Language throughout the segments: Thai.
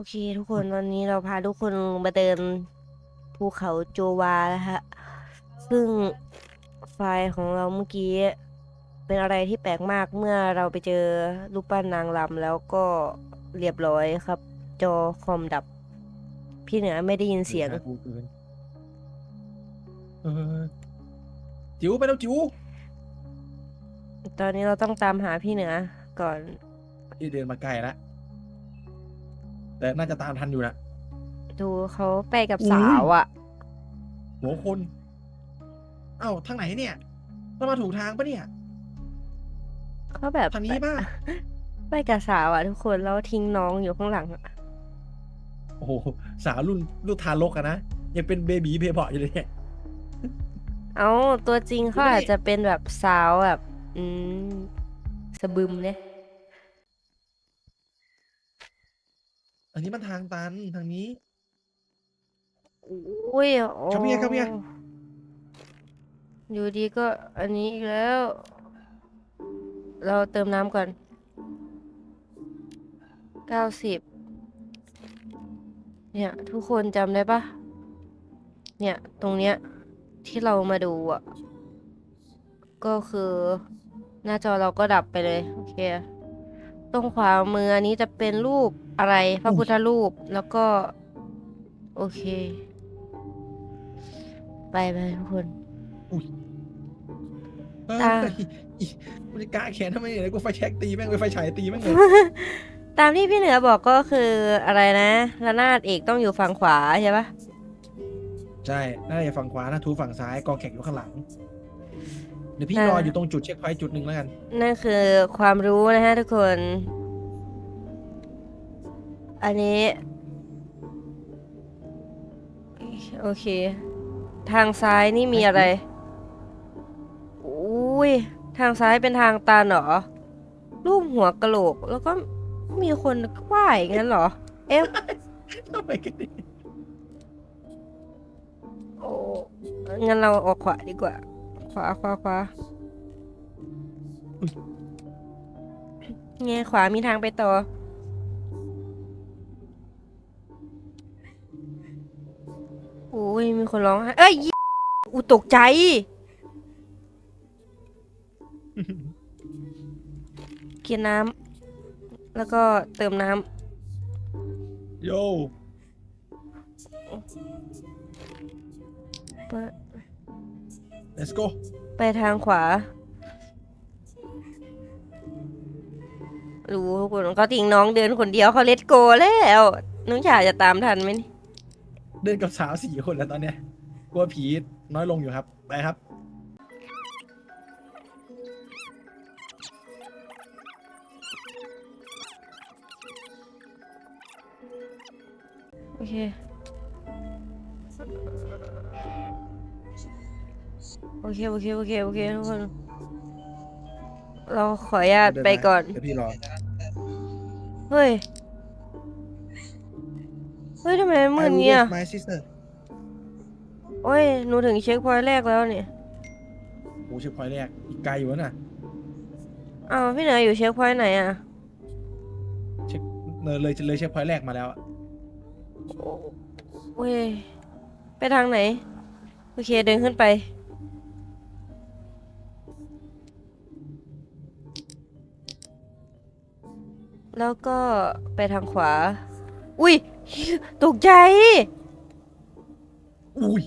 โอเค ทุกคนวันนี้เราพาทุกคนมาเดินภูเขาโจวาแล้วฮะ ซึ่งไฟล์ของเราเมื่อกี้ เป็นอะไรที่แปลกมากเมื่อเราไปเจอรูปปั้นนางรำแล้วก็เรียบร้อยครับ จอคอมดับ พี่เหนือไม่ได้ยินเสียงหากูเกินเออจิ๋วไปแล้วจิ๋วตอนนี้เราต้องตามหาพี่เหนือก่อนที่เดินมาไกลแล้ว แต่น่าจะตามทันอยู่นะดูเขาไปกับอุ๊ยสาวอะ่ะ หัวคน เอ้าทางไหนเนี่ยเรามาถูกทางปะเนี่ย เขาแบบทางนี้ป่ะ ไปกับสาวอะ่ะ ทุกคนแล้วทิ้งน้องอยู่ข้างหลังอะโอ้โหสาวรุ่นรุ่นทารกอะนะ ยังเป็นเบบีเพย์พออยู่เลยเนี่ย เอาตัวจริงเขาไม่อาจจะเป็นแบบสาวแบบ อืมสะบึมเนี่ย อันนี้มันทางตันทางนี้ อุ้ยโอ้ครับพี่ครับพี่อยู่ดีก็อันนี้อีกแล้ว เราเติมน้ำก่อนเก้าสิบเนี่ย ทุกคนจำได้ปะเนี่ย ตรงเนี้ย ที่เรามาดูอะ ก็คือ หน้าจอเราก็ดับไปเลย โอเค ตรงขวามืออันนี้จะเป็นรูปอะไร พระพุทธรูปแล้วก็ โอเค ไปไปทุกคน เอ้ยอ่าอีมันจะกล้าแขนทำไมเนี่ยกูไฟแช็กตีแม่งไปไฟฉายตีแม่งเลย ตามที่พี่เหนือบอกก็คืออะไรนะระนาดเอกต้องอยู่ฝั่งขวาใช่ปะใช่น่าจะฝั่งขวานะทูฝั่งซ้ายกอแข่งอยู่ข้างหลัง เดี๋ยวพี่รออยู่ตรงจุดเช็คพอยต์จุดหนึ่งแล้วกัน นั่นคือความรู้นะฮะทุกคน อันนี้ โอเค ทางซ้ายนี่มีอะไร อุ้ย ทางซ้ายเป็นทางตันเหรอรูปหัวกะโหลก แล้วก็มีคนว่ายงั้นเหรอ เอ๊ะทำไมกันเนี่ยโอ้งั้นเราออกขวาดีกว่าข วาขวาขวาไงขวามีทางไปต่อ โอ้ย มีคนร้องไห้เอ้ยยี่อูตกใจ กินน้ำ แล้วก็เติมน้โยำไป let's go ไปทางขวารู้ทุกคนเขาทิ้งน้องเดินคนเดียวเขาเลตโกแล้วน้องฉาจะตามทันไหมนี่เดินกับสาวสี่คนแล้วตอนเนี้ยกลัวผีน้อยลงอยู่ครับ ไปครับ โอเค เค โอเค โอเค โอเคทุกคน เราขออนุญาตไปก่อน เดี๋ยวพี่รอ เฮ้ย เฮ้ยทำไมมันมืด I will เงี้ย wait my sister โอ้ย หนูถึงเช็คพอยต์แรกแล้วเนี่ย โอ้เช็คพอยต์แรก อีกไกลอยู่นะอ้าวพี่เหนืออยู่เช็คพอยต์ไหนอะเช็คเนยเลยเลยเช็คพอยต์แรกมาแล้วอะโอ้ยไปทางไหน โอเคเดินขึ้นไป แล้วก็ไปทางขวา อุ้ย ตกใจ อุ้ย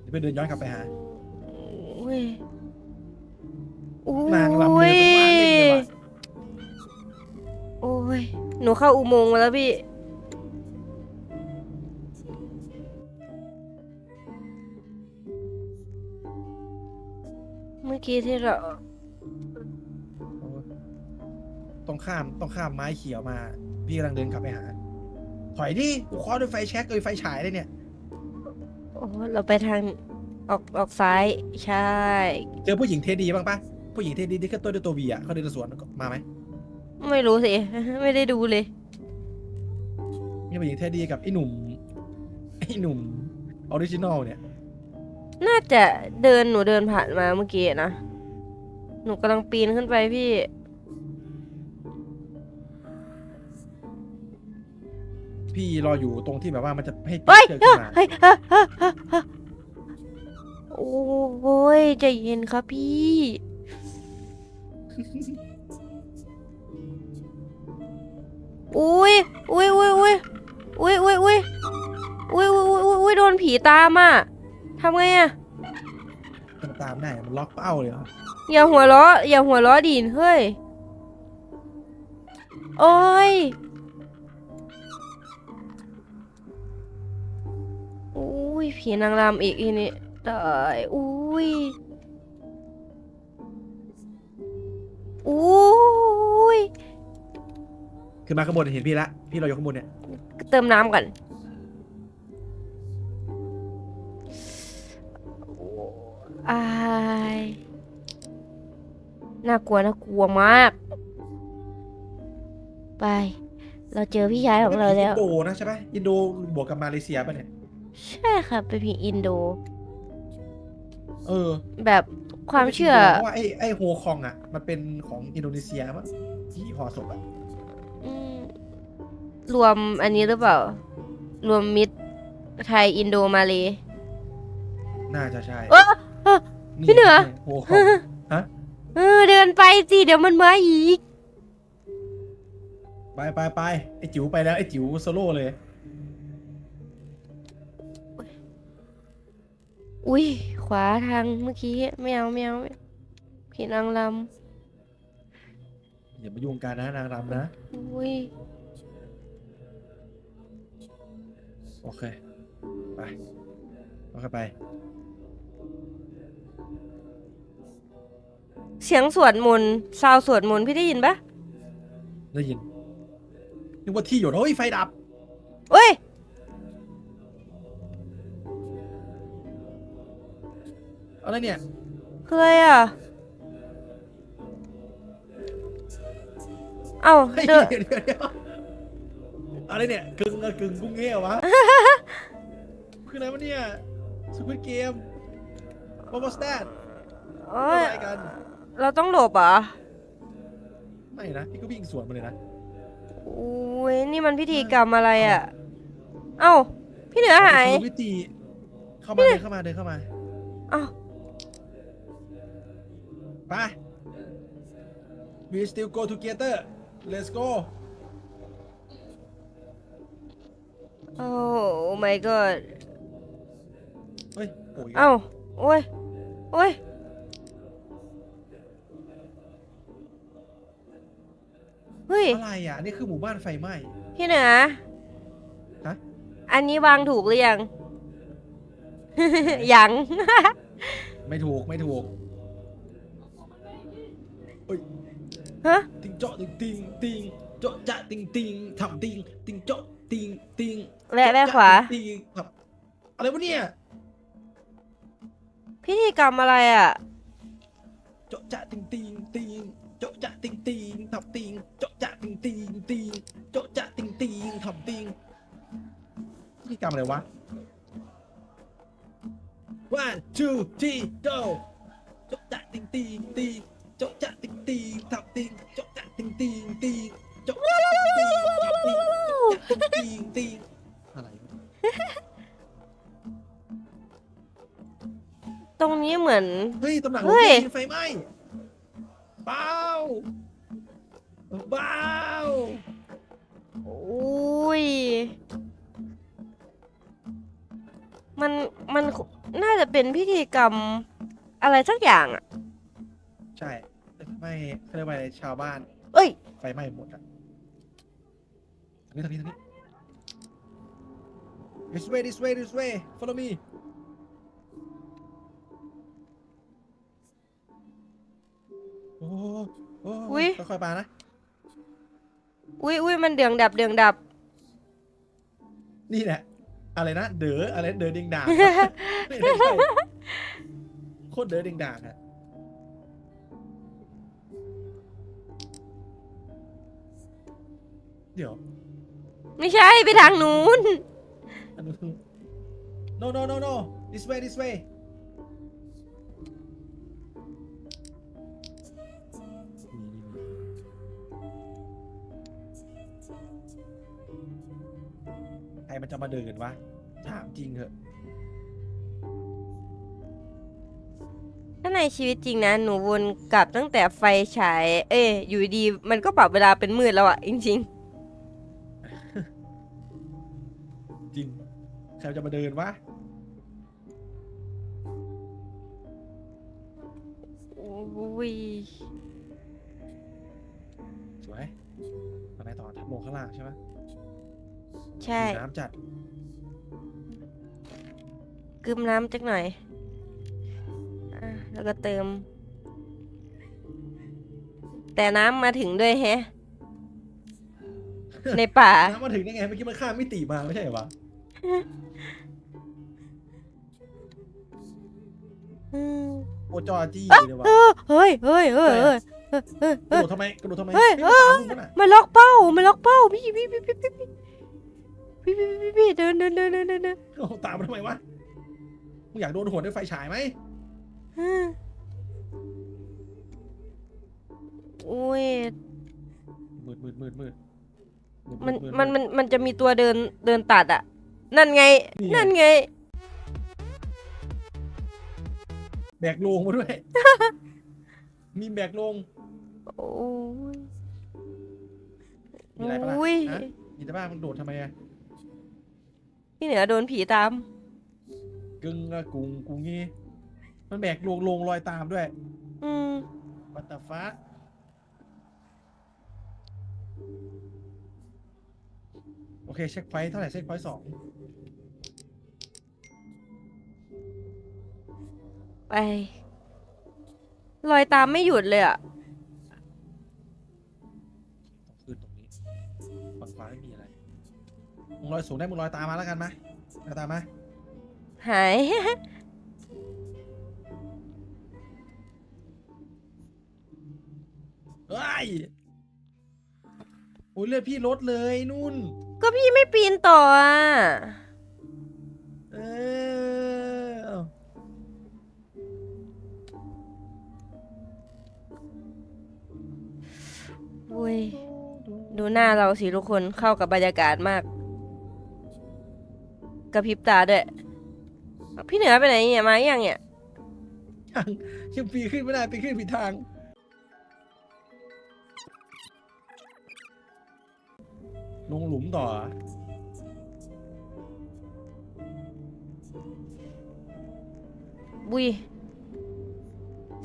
เดี๋ยวไปเดินย้อนกลับไปหา อุ้ยอุ้นางรำเรือเป็นว่าเล่นเลยว่ะ โอ้ย หนูเข้าอุโมงค์มาแล้วพี่ เมื่อกี้ที่เรา ต้องข้ามต้องข้ามไม้เขียวมา พี่กำลังเดินกลับไปหา ถอยดิกูเคอด้วยไฟแช็กเลยไฟฉายเลยเนี่ย โอ้เราไปทางออกออกซ้ายใช่ เจอผู้หญิงเทดีบ้างปะผู้หญิงเทดีที่ขึ้นต้นด้วยตัวบีอะเขาเดินสวนมาไหมไม่รู้สิ ไม่ได้ดูเลย มีผู้หญิงเทดีกับไอ้หนุ่มไอ้หนุ่มออริจินอลเนี่ย น่าจะเดินหนูเดินผ่านมาเมื่อกี้นะ หนูกำลังปีนขึ้นไปพี่ พี่รออยู่ตรงที่แบบว่ามันจะให้ปีเฮ้ยนเชือกเฮ้ขึ้ยนมาเฮ้ยเฮ้ยเฮ้ยเฮ้ยโอ้ยใจเย็นครับพี่อุ้ยอุ้ยอุ้ยอุ้ยอุ้ยอุ้ยอุ้ยอุ้ยอุ้ยอุ้ยอุ้ยอุ้ยโดนผีตามอะทำไงอะมันตามได้มันล็อกเป้าเลยเหรออย่าหัวเราะอย่าหัวเราะดินเฮ้ย โอ้ย อุ้ยผีนางรำอีกอีนี่ตายอุ้ยอุ้ยขึ้นมาข้างบนเห็นพี่ละ พี่รออยู่ข้างบนเนี่ย เติมน้ำก่อนอายน่ากลัวน่ากลัวมาก ไป เราเจอพี่ชายของเราแล้ว อินโดนะใช่ไหมอินโดบวกกับมาเลเซียป่ะเนี่ย ใช่ค่ะเป็นผีอินโด เออแบบความเชื่อเพราะว่าไอ้ไอ้โฮคองอะ มันเป็นของอินโดนีเซียมั้งที่ห่อศพอะอืมรวมอันนี้หรือเปล่า รวมมิตรไทยอินโดมาเลย น่าจะใช่เออเออพี่เหนือ โฮคองฮะเออเดินไปสิ เดี๋ยวมันมาอีก ไปไปไปไอ้จิ๋วไปแล้วไอ้จิ๋วโซโล่เลย อุ้ย ขวาทางเมื่อกี้ไม่เอาไม่เอาไม่เอาผีนางรอย่ามายุ่งกันนะนางรำนะำอุ้ย โอเค ไป โอเค ไป เสียงสวดมนต์ซาวสวดมนต์พี่ได้ยินปะได้ยิน นึกว่าที่หยดเฮ้ย ไฟดับ เอ้ย อะไรเนี่ย คืออะไรอะ เอ้าเฮ้ยเดนเดี๋ยวเดี๋ยวเดี๋ยวอะไรเนี่ยกึ่งอะกึ่งกุ้งเงี้ยวะ คืออะไรวะเนี่ยสควิตเกม What was that โอ้ยอะไรกัน เราต้องหลบเหรอไม่นะ พี่ก็วิ่งสวนมาเลยนะ อุ้ยนี่มันพิธีกรรมอะไรอะ เอ้าพี่เหนือหายคือวิธีเข้ามาเดินเข้ามาเดินเข้ามา เอ้า ไป we still go together let's go โอ้ my god เฮ้ยโอ้ยเอ้าโอ้ยโอ้ยเฮ้ย อะไรอะ นี่คือหมู่บ้านไฟไหม้ พี่เหนือฮะ อันนี้วางถูกหรือยัง ยัง ไม่ถูกไม่ถูก ฮะ ติงเจาะติงติงติงเจาะจะติงติงทำติงติงเจาะติงติงและและขวา ติงทำอะไรวะเนี่ยพิธีกรรมอะไรอะ เจาะจะติงติงติงเจาะจะติงติงทำติงเจาะจะติงติงติงเจาะจะติงติงทำติงพิธีกรรมอะไรวะ one two three go เจาะจะติงติงติง เจาะจะติงติงทำติงเจาะจะติงติงติงเจาะจะติงติงทำติงเจาะจะติงติงติงอะไรวะตรงนี้เหมือน เฮ้ยตำหนักเฮ้ของยเจนไฟไหม้เบ้าเบ้าอุ้ย มัน มัน น่าจะเป็นพิธีกรรมอะไรสักอย่างอะ ใช่ไม่เขาเรียกว่าอะไรชาวบ้านเอ้ย ไฟไหม้หมดอะทางนี้ทางนี้ทางนี้ this way this way this way follow me โอ้โหโอ้โหอุ๊ย ค่อยๆไปนะ อุ้ยอุ้ยมันเดืองดับเดืองดับ นี่แหละ อะไรนะ เด๋ออะไรเด๋อดิงด่างไม่ไม่ใช่โคตรเด๋อดิงด่างอะ เดี๋ยวไม่ใช่ไปทางนู้น อันนู้น no no no no this way this way นี่ใครมันจะมาเดินวะ ถามจริงเหอะ ถ้าในชีวิตจริงนะ หนูวนกลับตั้งแต่ไฟฉาย เอ้ยอยู่ดีๆมันก็ปรับเวลาเป็นมืดแล้วอะจริงจ ใครจะมาเดินวะๆโอ้ยสวยมาไหนต่อทับลงข้างล่างใช่ไหมใช่ น้ำจัดกึมน้ำจักหน่อยอะแล้วก็เติม แต่น้ำมาถึงด้วยแฮะ ในป่า น้ำมาถึงได้ไงเมื่อกี้มันข้ามมิติมาไม่ใช่เหรอวะ อืมโอจอจี้เลยวะเออเฮ้ยเฮ้ยเฮ้ยเฮ้ยเฮ้ยเฮ้ยกระเฮ้ยโดดทำไมกระโดดทำไมเฮ้ย ไม่ตามมึงวะน่ะมันล็อกเป้ามันล็อกเป้าพี่พี่พี่พี่พี่พี่พี่พี่พี่พี่เดินเดินเดินเดินเดินเดินโอ้โหตามมาทำไมวะมึงอยากโดนหัวด้วยไฟฉายไหมอืมโอ้ยมืดมืดมืดมืดมันดมันมันมันจะมีตัวเดินเดินตัดอะ นั่นไง นี่ไง นั่นไง แบกโลงมาด้วย มีแบกโลง โอ้ยมีอะไรปะล่ะอุ้ยฮะ มีแต่บ้ามึงโดดทำไมอะพี่เหนือโดนผีตาม กึ่งอะกุงกุงงี้ มันแบกโลงโลงลอยตามด้วยอืมวัตตาฟ้าโอเคเช็คไฟท์เท่าไหร่เช็คไฟท์สอง ไป ลอยตามไม่หยุดเลยอะต้องขึ้นตรงนี้ฝั่งฟ้าไม่มีอะไรมึงลอยสูงได้มึงลอยตามมาแล้วกันไหมลอยตามมาหาย เฮ้ยโอ้ยเลือดพี่ลดเลยนุ่น ก็พี่ไม่ปีนต่ออะเออ อุ้ยดูหน้าเราสิทุกคนเข้ากับบรรยากาศมาก กระพริบตาด้วย พี่เหนือไปไหนเนี่ยมายังเนี่ยยังยังปีนขึ้นไม่ได้ปีนขึ้นผิดทาง ลงหลุมต่อ บุย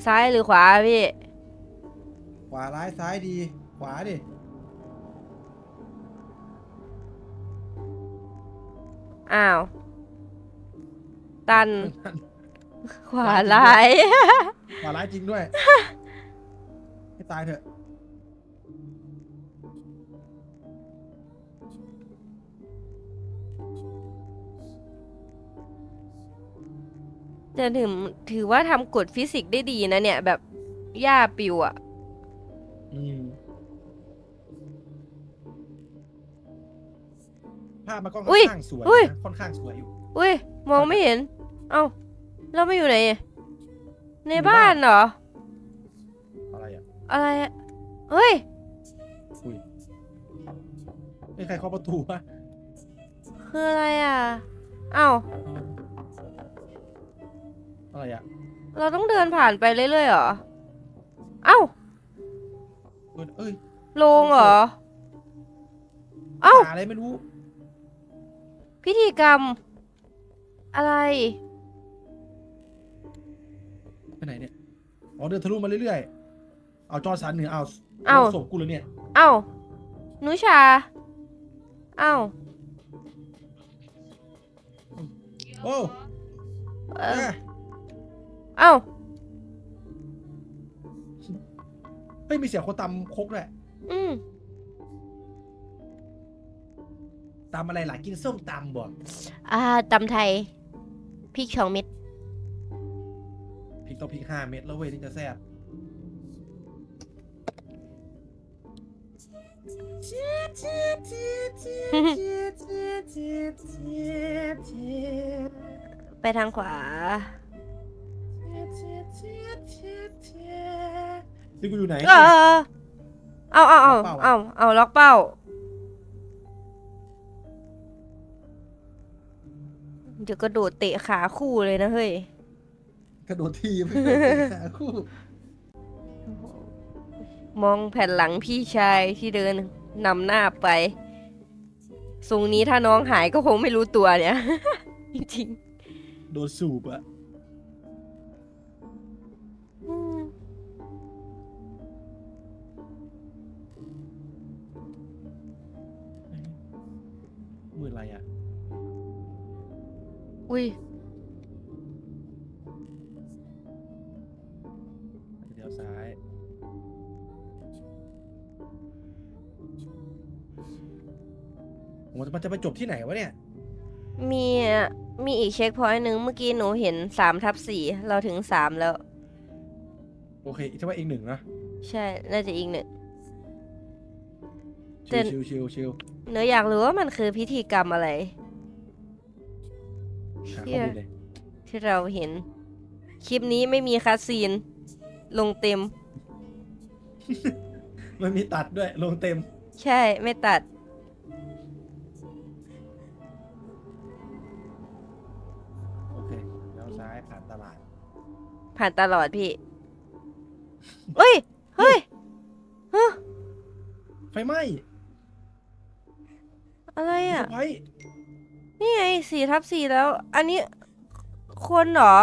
ซ้ายหรือขวาพี่ ขวาร้ายซ้ายดีข วาดิอ้าว ตัน ขวาลายขวาร้ายจริงด้วย ให้ตายเถอะแต่ถือถือว่าทำกฎฟิสิกส์ได้ดีนะเนี่ย แบบหญ้าปิวอะอืม ภาพมันก็ค่อนข้างสวยนะค่อนข้างสวยอยู่ อุ้ยมองไม่เห็น เอ้าเราไม่อยู่ไหนอะในอยู่บ้าบ้านนเหรอ อะไรอะ อะไรอะเฮ้ย อุ้ยไม่ใครเคาะประตูวะคืออะไรอะ เอ้าอะไรอะเราต้องเดินผ่านไปเรื่อยๆเหรอ เอ้าเอ้ยเอ้ยโลงเหรอ เอ้าหอะไรไม่รู้ พิธีกรรม อะไรไปไหนเนี่ย อ๋อเดินทะลุมาเรื่อยๆ เอาจอสันเหนือเอาเอ้าศพกูเลยเนี่ย เอ้านุชา เอ้าโอ้เออเอ้ยเอ้าเฮ้ยมีเสียงคนตำครกด้วยอืม ตำอะไรล่ะกินส้มตำบ่อ่าตำไทยพริกสองเม็ดพริกต้องพริกห้าเม็ดแล้วเว้ยถึงจะแซ่บไปทางขวานี่กูอยู่ไหน เออเอาเอาเอาล็อกเป้าอะเอาเอาล็อกเป้า เดี๋ยวก็โดดเตะขาคู่เลยนะเฮ้ย กระโดดทีมหาคู่มองแผ่นหลังพี่ชายที่เดินนำหน้าไปทรงนี้ถ้าน้องหายก็คงไม่รู้ตัวเนี่ย จริงโดนสูบอะๆอืมมืออะไรอะ อุ้ย เดี๋ยวซ้าย มันจะไปจบที่ไหนวะเนี่ย มีมีอีกเช็คพอยต์หนึ่งเมื่อกี้หนูเห็นสามทับสี่เราถึงสามแล้ว โอเคอีกที่ว่าอีกหนึ่งนะ ใช่ น่าจะอีกหนึ่งแต่ชิวชิวชิวหนูอยากรู้ว่ามันคือพิธีกรรมอะไรหาเชี่ ข้อยมูลเลย ที่เราเห็น คลิปนี้ไม่มีคัดซีน ลงเต็ม มันมีตัดด้วยลงเต็ม ใช่ไม่ตัด โอเคแล้วซ้ายผ่านตลาด ผ่านตลอดพี่ เฮ้ย เฮ้ยฮะไฟไหม้อะไรเซออะร์ไพรส์ นี่ไงสี่ทับสี่แล้ว อันนี้คนเหรอ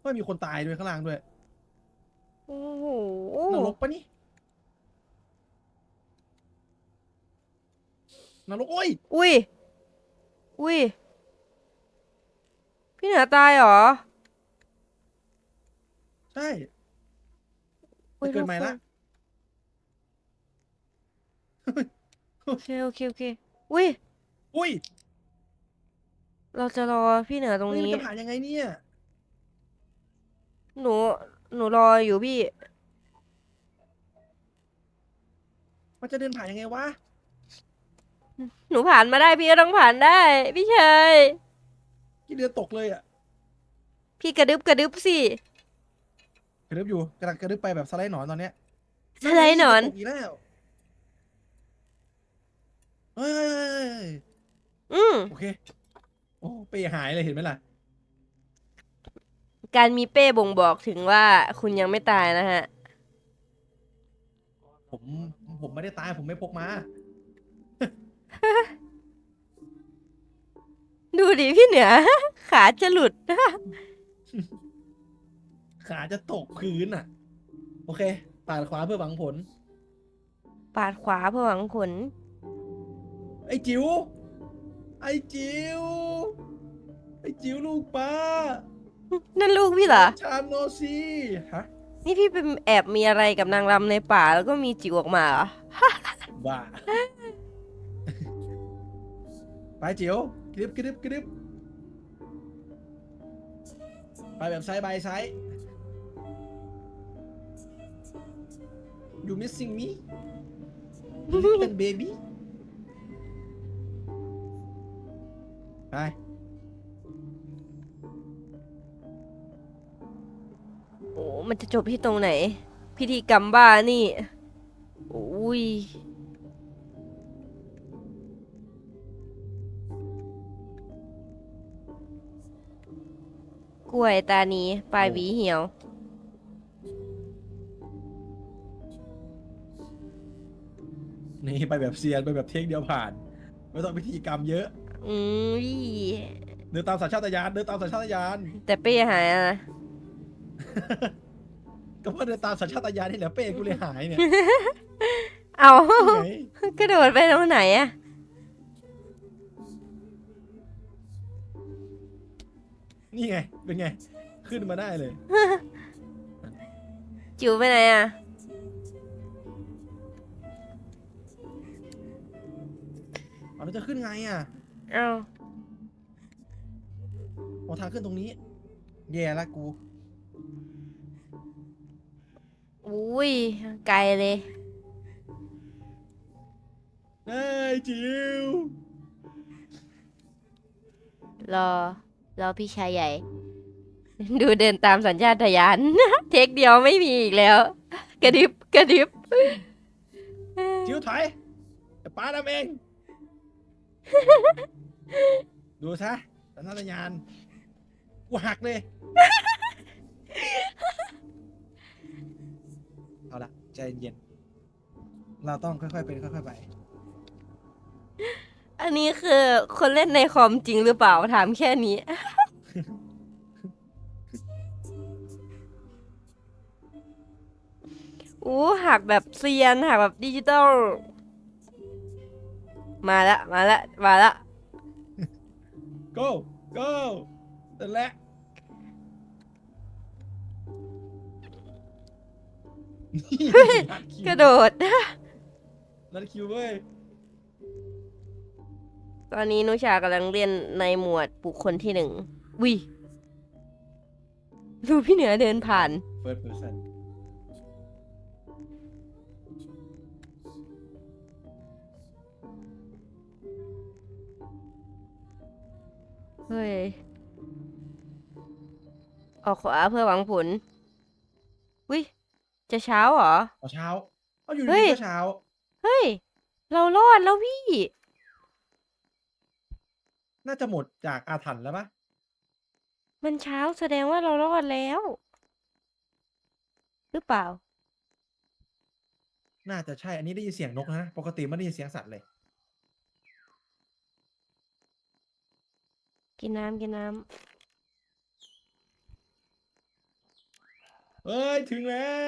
ไม่มีคนตายด้วยข้างล่างด้วยโอ้โหนรกปะนี่นรกโอ้ยอุ้ย อุ้ย พี่เหนือตายเหรอ ใช่อุ๊ยจะเกินไหมทุกคนละโอเคโอเคโอเค อุ้ย อุ้ย เราจะรอพี่เหนือตรงเฮ้ยมันนี้ จะผ่านยังไงเนี่ยหนู หนูรออยู่พี่ มันจะเดินผ่านยังไงวะหนูผ่านมาได้พี่ก็ต้องผ่านได้ พี่เชยกี่เดือนตกเลยอะพี่กระดึบกระดึบสิ กระดึบอยู่กำลังกระดึบไปแบบสไลด์หนอนตอนเนี้ยสไลด์หนอน ตกอีกแล้วเฮ้ยเฮ้ยเฮ้ยเฮ้ยอืมโอเค โอ้เปย์หายเลยเห็นไหมล่ะ การมีเป้บ่งบอกถึงว่าคุณยังไม่ตายนะฮะ ผมผมไม่ได้ตายผมไม่พกมา ดูดิพี่เหนือ ขาจะหลุด ขาจะตกพื้นอะ โอเคปาดขวาเพื่อหวังผล ปาดขวาเพื่อหวังผลไอ้จิ๋ว ไอ้จิ๋วไอ้จิ๋วลูกป้านั่นลูกพี่เหรอ ชามโนซีฮะนี่พี่เป็นแอบมีอะไรกับนางรำในป่าแล้วก็มีจิ๋วออกมาเหรอ บ้า ไปจิ๋วกริบกริบกริบไปแบบไซส์บายไซส์ you missing me little baby ไปโอ้มันจะจบที่ตรงไหน พิธีกรรมบ้านี่อุ้ยกล้วยตานีปลายหวีเหี่ยว นี่ไปแบบเซียนไปแบบเทคเดียวผ่าน ไม่ต้องพิธีกรรมเยอะ อืมอีเดินตามสัญชาตญาณเดินตามสัญชาตญาณแต่เป้หายอะนะก็เพราะเดินตามสัญชาตญาณนี่แหละเป้กูเลยหายเนี่ยเอานี่ไงกระโดดไปตรงไหนอะนี่ไงเป็นไง ขึ้นมาได้เลย จิ๋วไปไหนอะเอาแล้วจะขึ้นไงอะ เอาโอาทางขึ้นตรงนี้ แย่ละกูอุ้ยไกลเลยเฮ้ยจิ๋วรอ รอพี่ชายใหญ่ ดูเดินตามสัญชาตญาณ เทคเดียวไม่มีอีกแล้ว กระดิบกระดิบจิ๋วถอยเดี๋ยวป้าทำเอง ดูซะสัญชาตญาณกูหักเลย เอาละใจเย็นเราต้องค่อยๆเป็นค่อยๆไป อันนี้คือคนเล่นในคอมจริงหรือเปล่าถามแค่นี้ อู้หักแบบเซียนหักแบบดิจิตอล มาละ มาละ มาละ go go นั่นแหละลัดคิวกระโดดลัดคิวเว้ย ตอนนี้นุชากำลังเรียนในหมวดบุคคลที่หนึ่งวิดูพี่เหนือเดินผ่าน first person เฮ้ย ออกขวาเพื่อหวังผลวิจะเช้าเหรอ เอาเช้าเอาอยู่เฮ้ดีย ๆก็เช้า เฮ้ย เรารอดแล้วพี่ น่าจะหมดจากอาถรรพ์แล้วปะมันเช้าแสดงว่าเรารอดแล้ว หรือเปล่า น่าจะใช่ อันนี้ได้ยินเสียงนกนะ ปกติไม่ได้ยินเสียงสัตว์เลย กินน้ำกินน้เอ้ยถึงแล้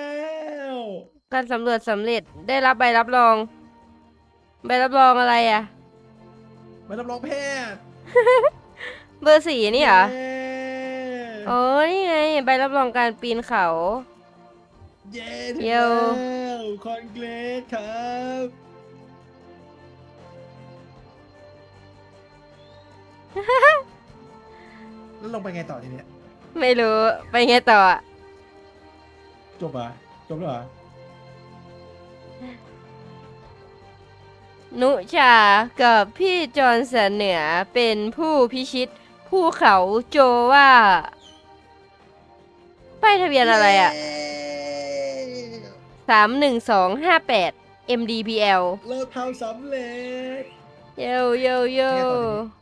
วำการสำรวจสำเร็จได้รับใบรับรอง ใบรับรองอะไรอะไม่รับรองแพทย์เบอร์สี่นี่เหรอเย้อ๋อนี่ไง ใบรับรองการปีนเขา เย้ถึงเยี่แล้ยววคอนเกรสครับ แล้วลงไปไงต่อทีเนี้ยไม่รู้ไปไงต่ออะจบอะจบแล้วเหรอนุชากับพี่จอห์นสันเหนือเป็นผู้พิชิตภูเขาโจว่าป้ายทะเบียนอะไรอะเย้สามหนึ่งสองห้าแปด MDPL เราทำสำเร็จ โยโยโย แค่ตอนนี้